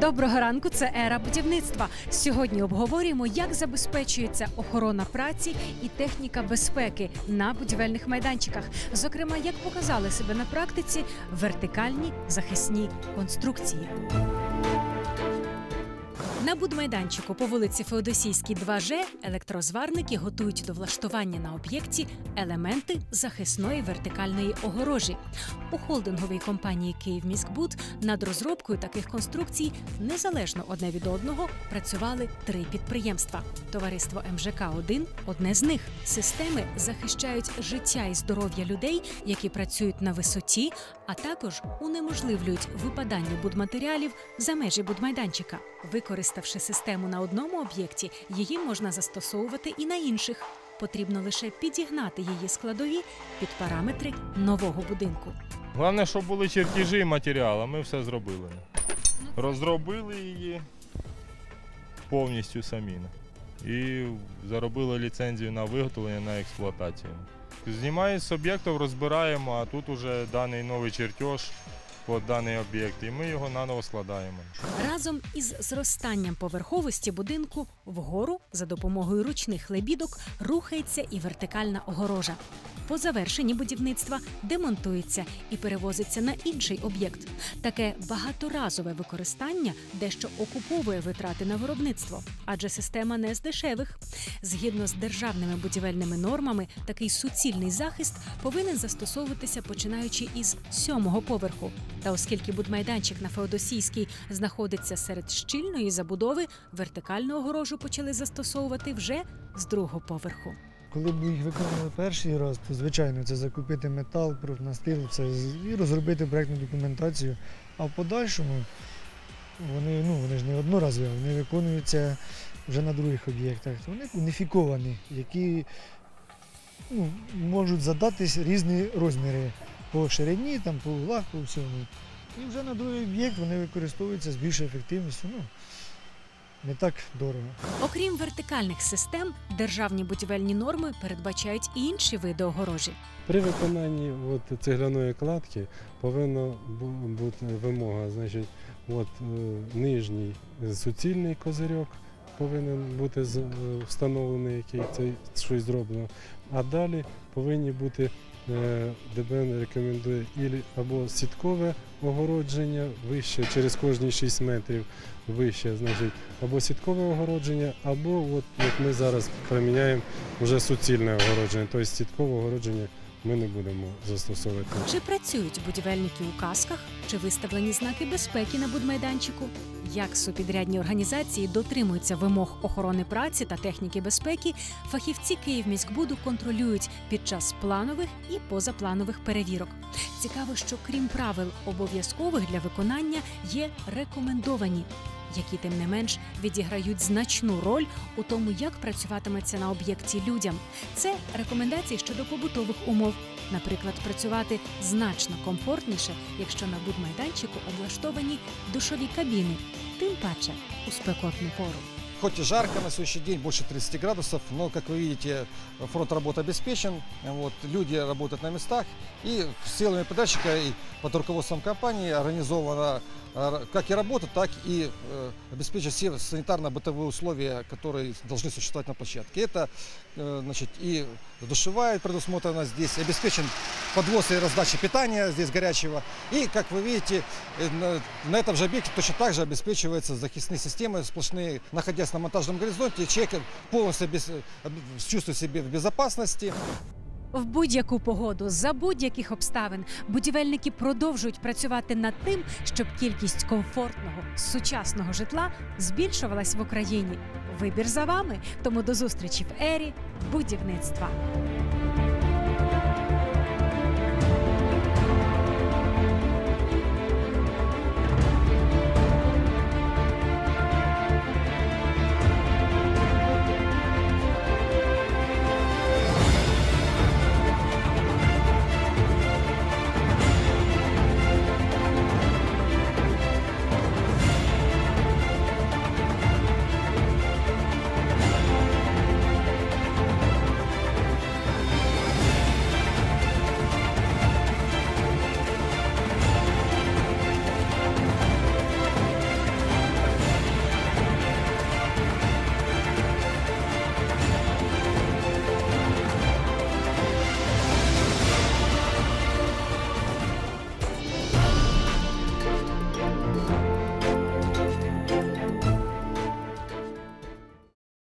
Доброго ранку, це ера будівництва. Сьогодні обговорюємо, як забезпечується охорона праці і техніка безпеки на будівельних майданчиках. Зокрема, як показали себе на практиці вертикальні захисні конструкції. На будмайданчику по вулиці Феодосійській 2Ж електрозварники готують до влаштування на об'єкті елементи захисної вертикальної огорожі. У холдинговій компанії «Київміськбуд» над розробкою таких конструкцій незалежно одне від одного працювали три підприємства. Товариство МЖК 1 одне з них. Системи захищають життя і здоров'я людей, які працюють на висоті, а також унеможливлюють випадання будматеріалів за межі будмайданчика. Використавши систему на одному об'єкті, її можна застосовувати і на інших. Потрібно лише підігнати її складові під параметри нового будинку. Головне, щоб були чертежі і матеріал, а ми все зробили. Розробили її повністю самі. І заробили ліцензію на виготовлення на експлуатацію. Знімаємо з об'єктів, розбираємо, а тут уже даний новий чертеж під даний об'єкт, і ми його наново складаємо. Разом із зростанням поверховості будинку вгору за допомогою ручних лебідок рухається і вертикальна огорожа. По завершенні будівництва демонтується і перевозиться на інший об'єкт. Таке багаторазове використання дещо окуповує витрати на виробництво, адже система не з дешевих. Згідно з державними будівельними нормами, такий суцільний захист повинен застосовуватися починаючи із сьомого поверху. Та оскільки будмайданчик на Феодосійській знаходиться серед щільної забудови, вертикальну огорожу почали застосовувати вже з другого поверху. Коли б їх виконали перший раз, то звичайно це закупити метал, профнастил, все і розробити проєктну документацію. А в подальшому вони, ну, вони ж не одноразові, вони виконуються вже на других об'єктах. Вони уніфіковані, які ну, можуть задатись різні розміри по ширині, там, по углах, по всьому. І вже на другий об'єкт вони використовуються з більшою ефективністю. Ну, не так дорого. Окрім вертикальних систем, державні будівельні норми передбачають і інші види огорожі. При виконанні от, цегляної кладки повинна бути вимога, значить, от, е, нижній суцільний козирьок повинен бути е, встановлений, який це щось зроблено. А далі повинні бути, е, ДБН рекомендує або сіткове огородження вище через кожні 6 метрів вище, значить, або сіткове огородження, або от як ми зараз приміняємо вже суцільне огородження, тобто сіткове огородження ми не будемо застосовувати. Чи працюють будівельники у касках, чи виставлені знаки безпеки на будмайданчику? Як супідрядні організації дотримуються вимог охорони праці та техніки безпеки, фахівці Київміськбуду контролюють під час планових і позапланових перевірок. Цікаво, що крім правил обов'язкових для виконання є рекомендовані, які тим не менш відіграють значну роль у тому, як працюватиметься на об'єкті людям. Це рекомендації щодо побутових умов. Наприклад, працювати значно комфортніше, якщо на будмайданчику облаштовані душові кабіни, тим паче у спекотну пору. Хоть и жарко на сегодняшний день, больше 30 градусов, но, как вы видите, фронт работы обеспечен. Вот, люди работают на местах. И силами подрядчика и под руководством компании организована как и работа, так и э, обеспечить все санитарно-бытовые условия, которые должны существовать на площадке. Это э, значит, и душевая предусмотрена здесь, обеспечен подвоз и раздача питания здесь горячего. И, как вы видите, э, на, на этом же объекте точно так же обеспечиваются захисные системы сплошные. Находясь на монтажном горизонте, человек полностью без- чувствует себя в безопасности. В будь-яку погоду за будь-яких обставин будівельники продовжують працювати над тим, щоб кількість комфортного сучасного житла збільшувалась в Україні. Вибір за вами. Тому до зустрічі в ері будівництва.